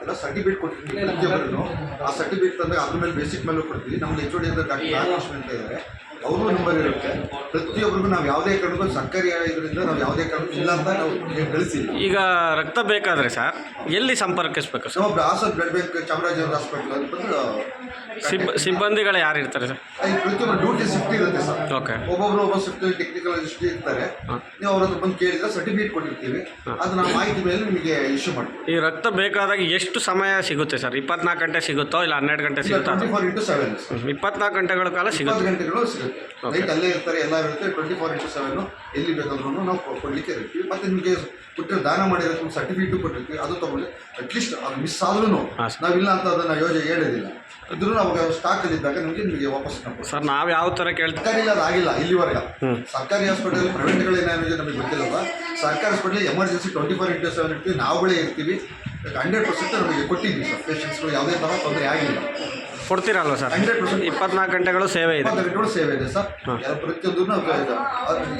ಆಗ್ತಿಲ್ಲ ಸರ್ಟಿಫಿಕೇಟ್ ಕೊಡ್ತೀವಿ ಪ್ರತಿಯೊಬ್ಬರನ್ನು ಆ ಸರ್ಟಿಫಿಕೇಟ್ ತಂದಾಗ ಅದ್ರ ಮೇಲೆ ಬೇಸಿಕ್ ಮೇಲೂ ಕೊಡ್ತೀವಿ ನಮ್ಮ ಎಚ್ ಡಿ ಅಂತ ಡಾಕ್ಟರ್ ಅಂತ ಇದ್ದಾರೆ ಅವರು ನಂಬರ್ ಇರುತ್ತೆ ಪ್ರತಿಯೊಬ್ಬರಿಗೂ ನಾವು ಯಾವುದೇ ಕಾರಣಕ್ಕೂ ಸರ್ಕಾರಿ ಇದರಿಂದ ನಾವು ಯಾವುದೇ ಕಾರಣಕ್ಕೂ ಇಲ್ಲ ಅಂತ ನಾವು ಗಳಿಸಿಲ್ಲ ಈಗ ರಕ್ತ ಬೇಕಾದರೆ ಸರ್ ಎಲ್ಲಿ ಸಂಪರ್ಕಿಸ್ಬೇಕು ಸರ್? ಒಬ್ಬರು Hassan blood bank Chamarajanagar hospital ಅಂತ ಬಂದು ಸಿಬ್ ಸಿಬ್ಬಂದಿಗಳು ಯಾರು ಇರ್ತಾರೆ ಸರ್? ಈ ಪ್ರತಿಯೊಬ್ಬರು ಡ್ಯೂಟಿ ಶಿಫ್ಟ್ ಇರುತ್ತೆ ಸರ್. ಓಕೆ. ಒಬ್ಬೊಬ್ರು ಒಬ್ಬ ಶಿಫ್ಟ್ ಟೆಕ್ನಿಕಲ್ ಶಿಫ್ಟ್ ಇರ್ತಾರೆ. ನೀವು ಅವ್ರ ಹತ್ರ ಬಂದು ಕೇಳಿದ್ರೆ ಸರ್ಟಿಫಿಕೇಟ್ ಕೊಟ್ಟಿರ್ತೀವಿ. ಅದು ನಾವು ಮಾಹಿತಿ ಮೇಲೆ ನಿಮಗೆ ಇಶ್ಯೂ ಮಾಡ್ತೀವಿ. ಈ ರಕ್ತ ಬೇಕಾದಾಗ ಎಷ್ಟು ಸಮಯ ಸಿಗುತ್ತೆ ಸರ್? ಇಪ್ಪತ್ನಾಲ್ಕು ಗಂಟೆ ಸಿಗುತ್ತೋ ಇಲ್ಲ ಹನ್ನೆರಡು ಗಂಟೆ ಸಿಗುತ್ತೋ ಸಿಗುತ್ತಾ? ಟ್ವೆಂಟಿ ಫೋರ್ ಇಂಟು ಸೆವೆನ್ ಇಪ್ಪತ್ನಾಲ್ಕು ಗಂಟೆಗಳ ಕಾಲ ಸಿಗುತ್ತೆ. ಗಂಟೆಗಳು ಸಿಗುತ್ತೆ. ನೈಟ್ ಅಲ್ಲೇ ಇರ್ತಾರೆ ಎಲ್ಲ ಇರುತ್ತೆ. ಟ್ವೆಂಟಿ ಫೋರ್ ಇಂಟು ಸೆವೆನ್ ಎಲ್ಲಿ ಬೇಕಾದ್ರೂ ನಾವು ಕೊಡಲಿಕ್ಕೆ ಇರ್ತೀವಿ. ಮತ್ತೆ ನಿಮಗೆ ಕೊಟ್ಟಿರೋ ದಾನ ಮಾಡಿರೋ ಒಂದು ಸರ್ಟಿಫಿಕೇಟು ಕೊಟ್ಟಿರ್ತೀವಿ. ಅದು ತಗೊಳ್ಳಿ ಅಟ್ಲೀಸ್ಟ್ ಅದು ಮಿಸ್ ಆದ್ರೂ. ನಾವಿಲ್ಲ ಅಂತ ಅದನ್ನು ಯೋಜನೆ ಹೇಳೋದಿಲ್ಲ. ಇದ್ರೂ ನಾವು ಸ್ಟಾಕಲ್ಲಿ ಇದ್ದಾಗ ನಿಮಗೆ ನಿಮಗೆ ವಾಪಸ್ ಸರ್ ನಾವು ಯಾವ ಥರ ಕೇಳ್ತೀವಿ ಸರ್ಕಾರಿ ಅದು ಆಗಿಲ್ಲ ಇಲ್ಲಿವರೆಗೆ. ಸರ್ಕಾರಿ ಹಾಸ್ಪಿಟಲ್ ಪ್ರೈವೇಟ್ಗಳೇನಾಗಿದೆ ನಮಗೆ ಗೊತ್ತಿಲ್ಲಲ್ಲ ಸರ್ಕಾರಿ hospital emergency twenty four into seven ಇರ್ತೀವಿ. ನಾವುಗಳೇ ಇರ್ತೀವಿ. ಹಂಡ್ರೆಡ್ ಪರ್ಸೆಂಟ್ ನಮಗೆ ಕೊಟ್ಟಿದ್ವಿ ಸರ್ ಪೇಷಂಟ್ಸ್ಗಳು ಯಾವುದೇ ಥರ ತೊಂದರೆ ಆಗಿಲ್ಲ. ಕೊಡ್ತೀರಲ್ವ ಸರ್? ಇಪ್ಪತ್ನಾಲ್ಕು ಗಂಟೆಗಳು ಸೇವೆ ಇದೆ. ಗಂಟೆಗಳು ಸೇವೆ ಇದೆ ಸರ್. ಎಲ್ಲ ಪ್ರತಿಯೊಂದು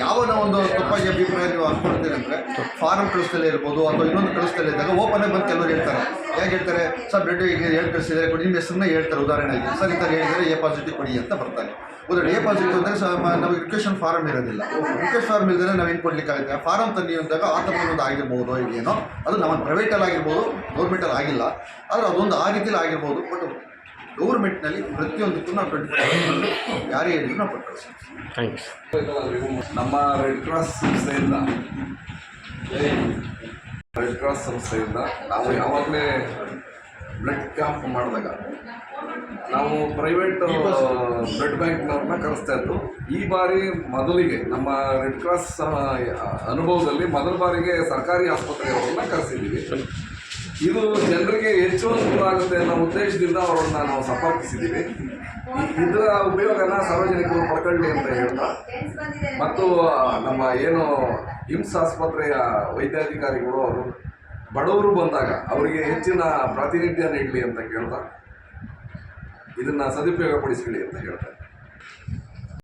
ಯಾವ ಒಂದು ತಪ್ಪಾಗಿ ಅಭಿಪ್ರಾಯ ನೀವು ಅನ್ಕೊಳ್ತೀರಿ ಅಂದರೆ ಫಾರಂ ಕಳಿಸ್ತಲೇ ಇರ್ಬೋದು ಅಥವಾ ಇನ್ನೊಂದು ಕಳಿಸ್ತಲೇ ಇದ್ದಾಗ ಓಪನ್ ಆಗಿ ಬಂದು ಕೆಲವರು ಹೇಳ್ತಾರೆ. ಹೇಗೆ ಹೇಳ್ತಾರೆ? ಸರ್ ಬ್ಲಡ್ ಈಗ ಹೇಳಿ ಕಳಿಸಿದರೆ ಕೊಡಿ. ನಿಮ್ಮ ಹೆಸರನ್ನ ಹೇಳ್ತಾರೆ ಉದಾಹರಣೆಗೆ. ಸರ್ ಈ ಥರ ಹೇಳಿದರೆ ಎ ಪಾಸಿಟಿವ್ ಕೊಡಿ ಅಂತ ಬರ್ತಾರೆ. ಉದಾಹರಣೆ ಎ ಪಾಸಿಟಿವ್ ಅಂದರೆ ಸರ್ ನಮಗೆ ರಿಕ್ವೆಷನ್ ಫಾರಮ್ ಇರೋದಿಲ್ಲ. ರಿಕ್ವೆಸ್ಟ್ ಫಾರ್ಮ್ ಇಲ್ಲದೆ ನಾವು ಏನು ಕೊಡ್ಲಿಕ್ಕಾಗುತ್ತೆ? ಆ ಫಾರಮ್ ತನ್ನಿ ಅಂದಾಗ ಆ ಥರ ಒಂದು ಆಗಿರ್ಬೋದು ಇಲ್ಲೇನೋ ಅದು ನಮ್ಮ ಪ್ರೈವೇಟಲ್ಲಿ ಆಗಿರ್ಬೋದು ಗೌರ್ಮೆಂಟಲ್ಲಿ ಆಗಿಲ್ಲ. ಆದರೆ ಅದೊಂದು ಆ ರೀತಿಯಲ್ಲಿ ಆಗಿರ್ಬೋದು. ಬಟ್ ಗೌರ್ಮೆಂಟ್ನಲ್ಲಿ ಪ್ರತಿಯೊಂದಕ್ಕೂ ನಾವು ಟ್ವೆಂಟಿ ಯಾರೇ ಹೇಳಿದ್ರು ನಾವು ಕೊಟ್ಟು ಕಳಿಸ್ತೀವಿ. ಥ್ಯಾಂಕ್ ಯು ನಮ್ಮ ರೆಡ್ ಕ್ರಾಸ್ ಸಂಸ್ಥೆಯಿಂದ ರೆಡ್ ಕ್ರಾಸ್ ಸಂಸ್ಥೆಯಿಂದ ನಾವು ಯಾವಾಗಲೇ ಬ್ಲಡ್ ಕ್ಯಾಂಪ್ ಮಾಡಿದಾಗ ನಾವು ಪ್ರೈವೇಟ್ ಬ್ಲಡ್ ಬ್ಯಾಂಕ್ನವ್ರನ್ನ ಕರೆಸ್ತಾ ಇದ್ದರು ಈ ಬಾರಿ ಮೊದಲಿಗೆ ನಮ್ಮ ರೆಡ್ ಕ್ರಾಸ್ ಅನುಭವದಲ್ಲಿ ಮೊದಲ ಬಾರಿಗೆ ಸರ್ಕಾರಿ ಆಸ್ಪತ್ರೆಯವರನ್ನ ಕರೆಸಿದ್ದೀವಿ. ಇದು ಜನರಿಗೆ ಹೆಚ್ಚು ಅನುಕೂಲ ಆಗುತ್ತೆ ಅನ್ನೋ ಉದ್ದೇಶದಿಂದ ಅವರನ್ನ ನಾವು ಸಂಪರ್ಕಿಸಿದ್ದೀವಿ. ಇದರ ಉಪಯೋಗನ ಸಾರ್ವಜನಿಕರು ಪಡ್ಕೊಳ್ಳಿ ಅಂತ ಹೇಳ್ತಾ. ಮತ್ತು ನಮ್ಮ ಏನು ಹಿಮ್ಸ್ ಆಸ್ಪತ್ರೆಯ ವೈದ್ಯಾಧಿಕಾರಿಗಳು ಅವರು, ಬಡವರು ಬಂದಾಗ ಅವರಿಗೆ ಹೆಚ್ಚಿನ ಪ್ರಾತಿನಿಧ್ಯ ನೀಡಲಿ ಅಂತ ಕೇಳ್ತಾ. ಇದನ್ನು ಸದುಪಯೋಗಪಡಿಸ್ಕೊಳ್ಳಿ ಅಂತ ಹೇಳ್ತಾರೆ